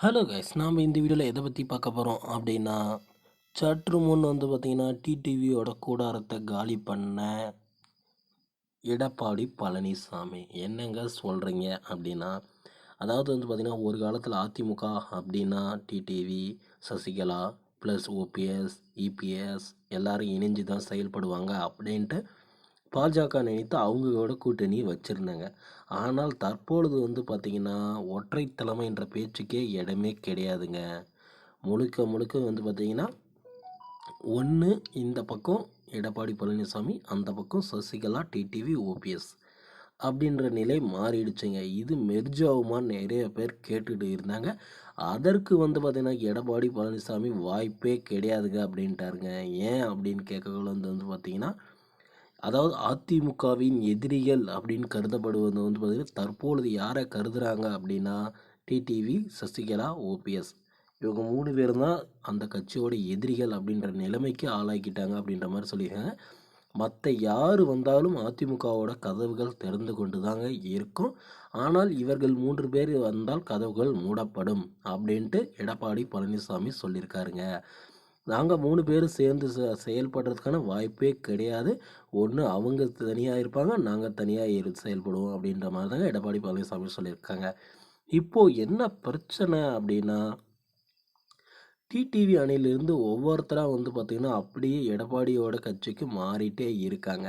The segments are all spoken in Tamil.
ஹலோ கைஸ் நாம் இந்த வீடியோவில் எதை பற்றி பார்க்க போகிறோம் அப்படின்னா சற்று முன் வந்து பார்த்திங்கன்னா டிடிவியோட கூடாரத்தை காலி பண்ண எடப்பாடி பழனிசாமி. என்னங்க சொல்கிறீங்க அப்படின்னா அதாவது வந்து பார்த்திங்கன்னா ஒரு காலத்தில் அதிமுக அப்படின்னா TTV Sasikala plus OPS EPS எல்லோரும் இணைஞ்சு தான் செயல்படுவாங்க அப்படின்ட்டு பாஜக நினைத்து அவங்களோட கூட்டணி வச்சுருந்தாங்க. ஆனால் தற்பொழுது வந்து பார்த்திங்கன்னா ஒற்றை தலைமை என்ற பேச்சுக்கே இடமே கிடையாதுங்க. முழுக்க முழுக்க வந்து பார்த்திங்கன்னா ஒன்று இந்த பக்கம் எடப்பாடி பழனிசாமி அந்த பக்கம் சசிகலா டிடிவி ஓபிஎஸ் அப்படின்ற நிலை மாறிடுச்சுங்க. இது மெர்ஜாவுமான்னு நிறைய பேர் கேட்டுகிட்டு இருந்தாங்க. அதற்கு வந்து பார்த்திங்கன்னா எடப்பாடி பழனிசாமி வாய்ப்பே கிடையாதுங்க அப்படின்ட்டாருங்க. ஏன் அப்படின்னு கேட்கக்குள்ள வந்து வந்து பார்த்திங்கன்னா அதாவது அதிமுகவின் எதிரிகள் அப்படின்னு கருதப்படுவது வந்து பார்த்திங்கன்னா தற்பொழுது யாரை கருதுகிறாங்க அப்படின்னா டிடிவி சசிகலா ஓபிஎஸ் இவங்க மூணு பேர் தான் அந்த கட்சியோட எதிரிகள் அப்படின்ற நிலைமைக்கு ஆளாக்கிட்டாங்க அப்படின்ற மாதிரி சொல்லியிருக்காங்க. மற்ற யார் வந்தாலும் அதிமுகவோட கதவுகள் திறந்து கொண்டு தாங்க இருக்கும். ஆனால் இவர்கள் மூன்று பேர் வந்தால் கதவுகள் மூடப்படும் அப்படின்ட்டு எடப்பாடி பழனிசாமி சொல்லியிருக்காருங்க. நாங்கள் மூணு பேரும் சேர்ந்து செ- செயல்படுறதுக்கான வாய்ப்பே கிடையாது. ஒன்று அவங்க தனியாக இருப்பாங்க நாங்கள் தனியாக இரு செயல்படுவோம் அப்படின்ற மாதிரி தாங்க எடப்பாடி பழனிசாமி சொல்லியிருக்காங்க. இப்போது என்ன பிரச்சனை அப்படின்னா டிடிவி அணையிலிருந்து ஒவ்வொருத்தராக வந்து பார்த்திங்கன்னா அப்படியே எடப்பாடியோட கட்சிக்கு மாறிட்டே இருக்காங்க.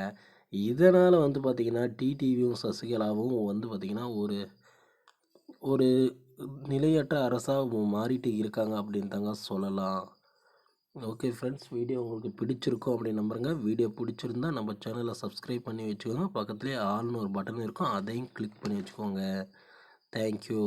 இதனால் வந்து பார்த்திங்கன்னா டிடிவியும் சசிகலாவும் வந்து பார்த்திங்கன்னா ஒரு ஒரு நிலையற்ற அரசாக மாறிட்டு இருக்காங்க அப்படின்னு தாங்க சொல்லலாம். ஓகே ஃப்ரெண்ட்ஸ் வீடியோ உங்களுக்கு பிடிச்சிருக்கும் அப்படின்னு நம்புறேங்க. வீடியோ பிடிச்சிருந்தா நம்ம சேனலை சப்ஸ்கிரைப் பண்ணி வச்சுக்கோங்க. பக்கத்துலேயே ஆல்னு ஒரு பட்டன் இருக்கும். அதையும் கிளிக் பண்ணி வச்சுக்கோங்க. தேங்க்யூ